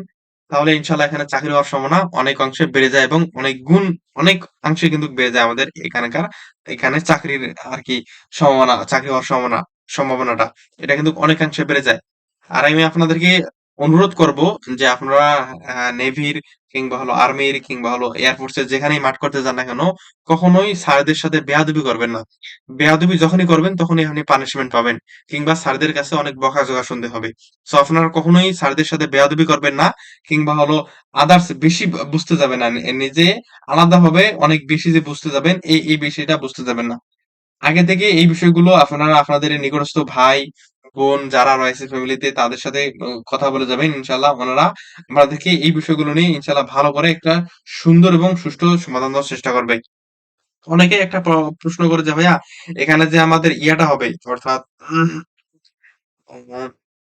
তাহলে ইনশাল্লাহ এখানে চাকরি হওয়ার সম্ভাবনা অনেক অংশে বেড়ে যায় এবং অনেক গুণ, অনেক অংশে কিন্তু বেড়ে যায় আমাদের এখানকার, এখানে চাকরির আর কি সম্ভাবনা, চাকরি হওয়ার সম্ভাবনা, সম্ভাবনাটা। এটা কিন্তু অনেকাংশে বেড়ে যায়। আর আমি আপনাদেরকে অনুরোধ করব যে আপনারা নেভির কিংবা হলো আর্মির কিংবা হলো এয়ারফোর্সের যেখানেই মাঠ করতে যান না কেন, কখনোই স্যারদের সাথে বেয়াদবি করবেন না। বেয়াদবি যখনই করবেন, তখনই আপনি পানিশমেন্ট পাবেন কিংবা স্যারদের কাছে অনেক বকাঝকা শুনতে হবে। সো আপনারা কখনোই স্যারদের সাথে বেয়াদবি করবেন না কিংবা হলো আদার্স বেশি বুঝতে যাবেন না। নিজে আলাদাভাবে অনেক বেশি যে বুঝতে যাবেন, এই এই বিষয়টা বুঝতে যাবেন না। আগে থেকে এই বিষয়গুলো আপনারা, আপনাদের নিকটস্থ ভাই বোন যারা রয়েছে ফ্যামিলিতে তাদের সাথে কথা বলে যাবেন ইনশাল্লাহ ওনারা আমাদেরকে এই বিষয়গুলো নিয়ে ইনশাল্লাহ ভালো করে একটা সুন্দর এবং সুষ্ঠু সমাধান দেওয়ার চেষ্টা করবে। অনেকে একটা প্রশ্ন করে যে, ভাইয়া, এখানে যে আমাদের ইয়াটা হবে, অর্থাৎ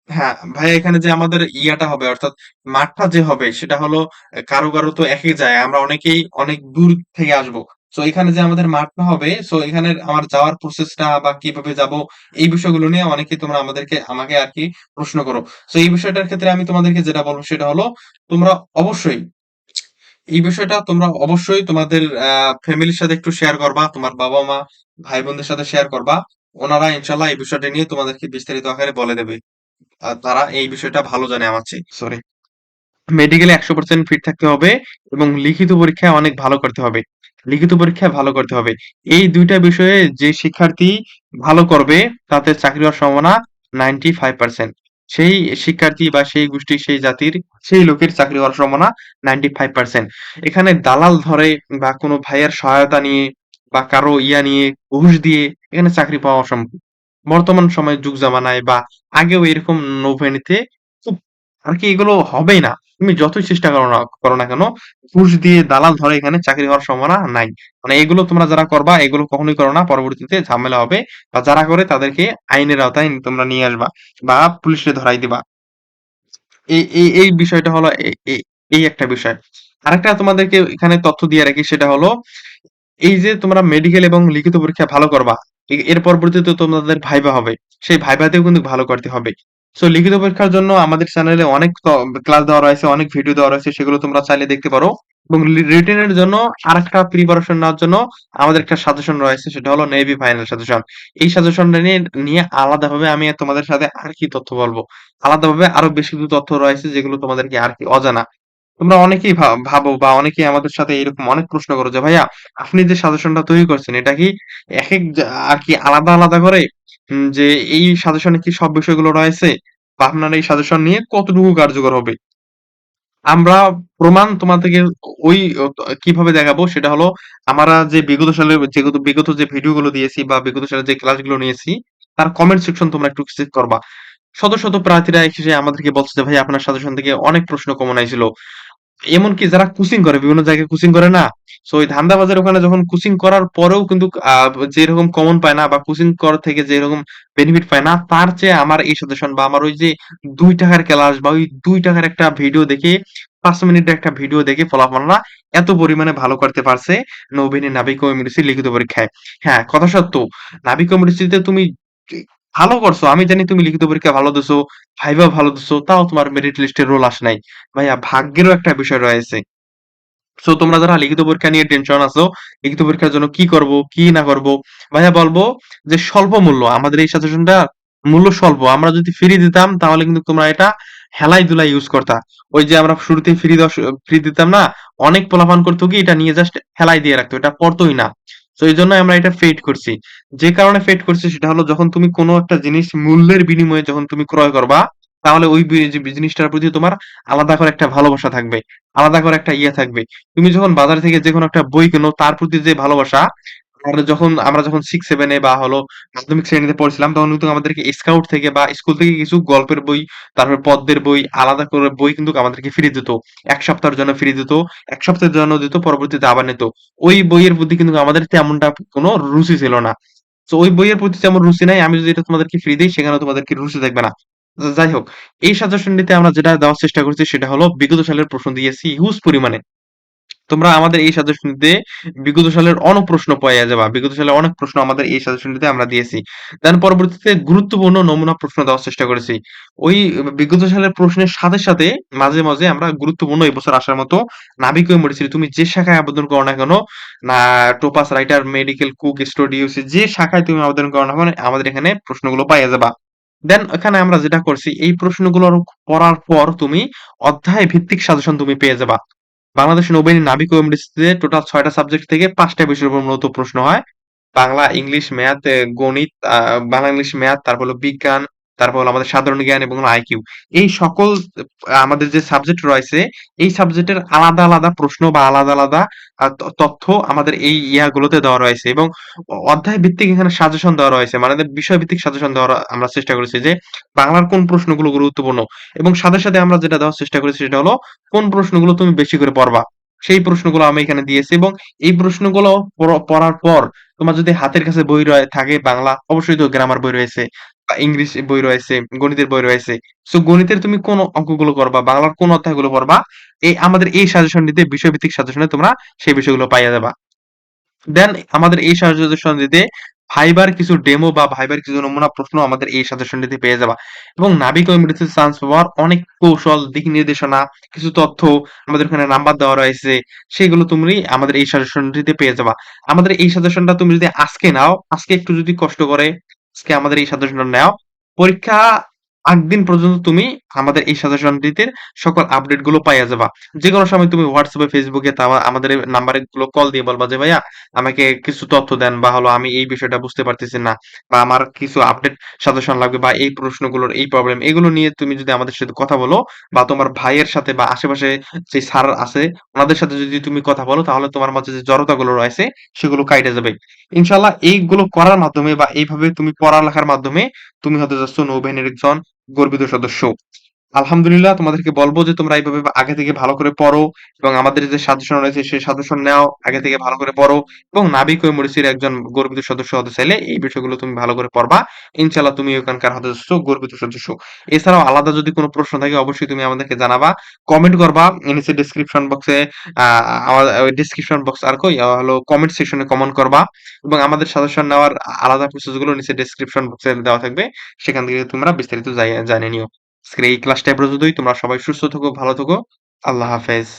হ্যাঁ ভাইয়া, এখানে যে আমাদের ইয়াটা হবে, অর্থাৎ মাঠটা যে হবে, সেটা হলো, কারও কারও তো একই যায়। আমরা অনেকেই অনেক দূর থেকে আসব। তো এখানে যে আমাদের মাঠটা হবে সো এখানে আমার যাওয়ার প্রসেসটা বা কীভাবে যাব, এই বিষয়গুলো নিয়ে অনেকে তোমরা আমাদেরকে, আমাকে আর কি প্রশ্ন করো। তো এই বিষয়টার ক্ষেত্রে আমি তোমাদেরকে যেটা বলব সেটা হলো, তোমরা অবশ্যই এই বিষয়টা তোমরা অবশ্যই তোমাদের ফ্যামিলির সাথে একটু শেয়ার করবা, তোমার বাবা মা ভাই বোনদের সাথে শেয়ার করবা। ওনারা ইনশাল্লাহ এই বিষয়টা নিয়ে তোমাদেরকে বিস্তারিত আকারে বলে দেবে। আর তারা এই বিষয়টা ভালো জানে আমার চেয়ে। সরি মেডিকেলে একশো পার্সেন্ট ফিট থাকতে হবে এবং লিখিত পরীক্ষায় অনেক ভালো করতে হবে। লিখিত পরীক্ষায় ভালো করতে হবে। এই দুইটা বিষয়ে যে শিক্ষার্থী ভালো করবে, তাতে চাকরি হওয়ার সম্ভাবনা নাইনটি ফাইভ পার্সেন্ট সেই শিক্ষার্থী বা সেই গোষ্ঠী, সেই জাতির, সেই লোকের চাকরি হওয়ার সম্ভাবনা নাইনটি ফাইভ পার্সেন্ট এখানে দালাল ধরে বা কোনো ভাইয়ের সহায়তা নিয়ে বা কারও ইয়া নিয়ে, ঘুষ দিয়ে এখানে চাকরি পাওয়া অসম্ভব বর্তমান সময়ে যুগ জামানায় বা আগেও এরকম নৌবাহিনীতে আর কি এগুলো হবেই না। তুমি যতই চেষ্টা করো না করো না কেন ঘুষ দিয়ে দালাল ধরে এখানে চাকরি হওয়ার সম্ভাবনা নাই। মানে এগুলো তোমরা যারা করবা, এগুলো কখনোই করো না, পরবর্তীতে ঝামেলা হবে বা যারা করে তাদেরকে আইনের আওতায় তোমরা নিয়ে আসবা বা পুলিশে ধরাই দিবা। এই এই বিষয়টা হলো এই একটা বিষয়। আরেকটা তোমাদেরকে এখানে তথ্য দিয়ে রাখি, সেটা হলো এই যে তোমরা মেডিকেল এবং লিখিত পরীক্ষা ভালো করবা এর পরবর্তীতে তোমাদের ভাইবা হবে। সেই ভাইবাতেও কিন্তু ভালো করতে হবে। সো লিখিত পরীক্ষার জন্য আমাদের চ্যানেলে অনেক ক্লাস দেওয়া রয়েছে, অনেক ভিডিও দেওয়া রয়েছে, সেগুলো তোমরা চাইলে দেখতে পারো। এবং রিটেনের জন্য আর একটা প্রিপারেশন নেওয়ার জন্য আমাদের একটা সাজেশন রয়েছে, সেটা হলো নেভি ফাইনাল সাজেশন এই সাজেশনটা নিয়ে নিয়ে আলাদাভাবে আমি তোমাদের সাথে আর কি তথ্য বলব? আলাদাভাবে আরও বেশি কিছু তথ্য রয়েছে যেগুলো তোমাদেরকে আর কি অজানা। তোমরা অনেকেই ভাবো বা অনেকেই আমাদের সাথে এরকম অনেক প্রশ্ন করো যে, "ভাইয়া আপনি যে সাজেশনটা তৈরি করছেন এটা কি এক এক আর কি আলাদা, আলাদা করে যে এই সাজেশনে কি সব বিষয়গুলো রয়েছে? বা আপনার এই সাজেশন নিয়ে কতটুকু কার্যকর হবে?" আমরা প্রমাণ তোমাদেরকে ওই কীভাবে দেখাবো সেটা হলো আমরা যে বিগত সালের যেগুলো বিগত যে ভিডিওগুলো দিয়েছি বা বিগত সালের যে ক্লাসগুলো নিয়েছি তার কমেন্ট সেকশন তোমরা একটু চেক করবা। শত, শত প্রার্থীরা এসে আমাদেরকে বলছে যে, "ভাই আপনার সাজেশন থেকে অনেক প্রশ্ন কমন আইছিল।" এমনকি যারা কোচিং করে বিভিন্ন জায়গায় কোচিং করে না? সো ওই ধান্দাবাজের ওখানে যখন কোচিং করার পরেও কিন্তু যেরকম কমন পায় না বা কোচিং করা থেকে যেরকম বেনিফিট পায় না, তার চেয়ে আমার এই সাজেশন বা আমার ওই যে দুই টাকার ক্লাস বা ওই দুই টাকার একটা ভিডিও দেখে ৫ মিনিটের একটা ভিডিও দেখে ফলাফলরা এত পরিমাণে ভালো করতে পারছে নৌবাহিনী নাবিক এমডিসি লিখিত পরীক্ষায়। হ্যাঁ, কথা সত্য। নাবিক এমডিসিতে তুমি ভালো করছ। আমি জানি তুমি লিখিত পরীক্ষা ভালো দিছো, ভাইবা ভালো দিছো, তাও তোমার মেরিট লিস্টে রোল আসে নাই। ভাইয়া ভাগ্যেরও একটা বিষয় রয়েছে। সো তোমরা যারা লিখিত পরীক্ষা নিয়ে টেনশন আছো, লিখিত পরীক্ষার জন্য কি করব, কি না করব? ভাইয়া বলব যে স্বল্প মূল্য। আমাদের এই সাজেশনটা মূল্য স্বল্প। আমরা যদি ফ্রি দিতাম তাহলে কিন্তু তোমরা এটা হেলাই দুলায় ইউজ করতা। ওই যে আমরা শুরুতেই ফ্রি ফ্রি দিতাম না? অনেক পোলাপান করতো কি এটা নিয়ে জাস্ট হেলাই দিয়ে রাখতো। এটা পড়তোই না। সো এইজন্যই আমরা এটা ফেড করছি। যে কারণে ফেড করছি সেটা হলো যখন তুমি কোনো একটা জিনিস মূল্যের বিনিময়ে যখন তুমি ক্রয় করবা, তাহলে ওই জিনিসটার প্রতি তোমার আলাদা করে একটা ভালোবাসা থাকবে। আলাদা করে একটা ইয়ে থাকবে। তুমি যখন বাজার থেকে যে কোনো একটা বই কেনো তার প্রতি যে ভালোবাসা, আমরা যখন আমরা যখন 6-7 এ বা হলো মাধ্যমিক শ্রেণীতে পড়ছিলাম তখন কিন্তু আমাদেরকে স্কাউট থেকে বা স্কুল থেকে কিছু গল্পের বই, তারপর পদ্মের বই, আলাদা করে বই কিন্তু আমাদেরকে ফ্রি দিত। এক সপ্তাহের জন্য ফ্রি দিত। এক সপ্তাহের জন্য দিত, পরবর্তীতে আবার নিত। ওই বইয়ের প্রতি কিন্তু আমাদের তেমনটা কোনো রুচি ছিল না। তো ওই বইয়ের প্রতি তেমন রুচি নাই। আমি যদি এটা তোমাদেরকে ফ্রি দিই সেখানে তোমাদেরকে রুচি থাকবে না। যাই হোক, এই সাজেশনটিতে আমরা যেটা দেওয়ার চেষ্টা করছি সেটা হলো বিগত সালের প্রশ্ন দিয়েছি হিউজ পরিমাণে। তোমরা আমাদের এই সাজেশনটিতে বিগত সালের অনেক প্রশ্ন পাইয়া যাবা। বিগত সালের অনেক প্রশ্ন আমাদের এই সাজেশনটিতে আমরা দিয়েছি। দেন পরবর্তীতে গুরুত্বপূর্ণ নমুনা প্রশ্ন দেওয়ার চেষ্টা করেছি। ওই বিগত সালের প্রশ্নের সাথে, সাথে মাঝে, মাঝে আমরা গুরুত্বপূর্ণ এই বছর আসার মতো নাবিক ও এমডিসি তুমি যে শাখায় আবেদন করো না কেন, না topaz writer, medical, cook, store, DOC যে শাখায় তুমি আবেদন করো না কেন আমাদের এখানে প্রশ্নগুলো পাইয়া যাবা। দেন এখানে আমরা যেটা করছি এই প্রশ্নগুলোর পড়ার পর তুমি অধ্যায় ভিত্তিক সাজেশন তুমি পেয়ে যাবা। বাংলাদেশ নৌবাহিনী নাবিক ও এমডিসিতে টোটাল ছয়টা সাবজেক্ট থেকে পাঁচটা বিষয়ের উপর মূলত প্রশ্ন হয়। বাংলা, ইংলিশ, ম্যাথ, গণিত, বাংলা, ইংলিশ, ম্যাথ, তারপর হলো বিজ্ঞান, তারপর আমাদের সাধারণ জ্ঞান এবং আইকিউ। এই সকল আমাদের যে সাবজেক্ট রয়েছে, এই সাবজেক্টের আলাদা, আলাদা প্রশ্ন বা আলাদা, আলাদা তথ্য আমাদের এই ইয়াগুলোতে দেওয়া রয়েছে এবং অধ্যায় ভিত্তিক এখানে সাজেশন দেওয়া রয়েছে। মানে বিষয়ভিত্তিক সাজেশন দেওয়ার আমরা চেষ্টা করেছি যে, বাংলার কোন প্রশ্নগুলো গুরুত্বপূর্ণ এবং সাথে, সাথে আমরা যেটা দেওয়ার চেষ্টা করেছি সেটা হলো কোন প্রশ্নগুলো তুমি বেশি করে পড়বা। সেই প্রশ্নগুলো আমি এখানে দিয়েছি এবং এই প্রশ্নগুলো পড়ার পর তোমার যদি হাতের কাছে বই রয়ে থাকে বাংলা, অবশ্যই তো গ্রামার বই রয়েছে বা ইংলিশ বই রয়েছে, গণিতের বই রয়েছে। সো গণিতের তুমি কোন অঙ্কগুলো করবা, বাংলার কোন অধ্যায়গুলো পড়বা, এই আমাদের এই সাজেশনটিতে বিষয়ভিত্তিক সাজেশনে তোমরা সেই বিষয়গুলো পাইয়া যাবা। দেন আমাদের এই সাজেশনটিতে ভাইবার কিছু ডেমো বা ভাইবার কিছু নমুনা প্রশ্ন আমাদের এই সাজেশনটিতে পেয়ে যাবা। এবং নাবিক এমডিসি চান্স পাওয়ার অনেক কৌশল, দিক নির্দেশনা, কিছু তথ্য আমাদের ওখানে নাম্বার দেওয়া রয়েছে। সেগুলো তুমি আমাদের এই সাজেশনটিতে পেয়ে যাবা। আমাদের এই সাজেশনটা তুমি যদি আজকে নাও, আজকে একটু যদি কষ্ট করে আজকে আমাদের এই সাজেশনটা নেওয়া। পরীক্ষা আগ দিন পর্যন্ত তুমি আমাদের এই সাজেশনটিতে সকল আপডেটগুলো পাইয়া যাবা। যেকোনো সময় তুমি WhatsApp ফেসবুকে তা আমাদের নাম্বারে গুলো কল দিয়ে বলবা যে, "ভাইয়া আমাকে কিছু তথ্য দেন বা হলো আমি এই বিষয়টা বুঝতে পারতেছি না বা আমার কিছু আপডেট সাজেশন লাগবে বা এই প্রশ্নগুলোর এই প্রবলেম।" এগুলো নিয়ে তুমি যদি আমাদের সাথে কথা বলো বা তোমার ভাইয়ের সাথে বা আশেপাশে যে স্যার আছে ওনাদের সাথে যদি তুমি কথা বলো তাহলে তোমার মাঝে যে জড়তাগুলো রয়েছে সেগুলো কাইটে যাবে। ইনশাআল্লাহ এইগুলো করার মাধ্যমে বা এইভাবে তুমি পড়ালেখার মাধ্যমে তুমি হতে যাচ্ছ নৌবাহিনীর একজন গর্বিত সদস্য। আলহামদুলিল্লাহ তোমাদেরকে বলব যে তোমরা এইভাবে আগে থেকে ভালো করে পড়ো এবং আমাদের যে সাজেশন রয়েছে সেই সাজেশন নেও, আগে থেকে ভালো করে পড়ো এবং নাবিক ও এমডিসির একজন গর্বিত সদস্য হতে চাইলে এই বিষয়গুলো তুমি ভালো করে পড়বা। ইনশাআল্লাহ তুমি ওখানকার যাচ্ছ গর্বিত সদস্য। এছাড়াও আলাদা যদি কোনো প্রশ্ন থাকে অবশ্যই তুমি আমাদেরকে জানাবা। কমেন্ট করবা নিচে ডেসক্রিপশন বক্সে ওই ডেসক্রিপশন বক্স আর কই হলো কমেন্ট সেকশনে কমেন্ট করবা এবং আমাদের সাজেশন নেওয়ার আলাদা প্রসেসগুলো নিচে ডেসক্রিপশন বক্সে দেওয়া থাকবে। সেখান থেকে তোমরা বিস্তারিত জাইয়া জেনে নিও। আজকের এই ক্লাসটা পর্যন্তই। তোমরা সবাই সুস্থ থাকো ভালো থাকো আল্লাহ হাফেজ।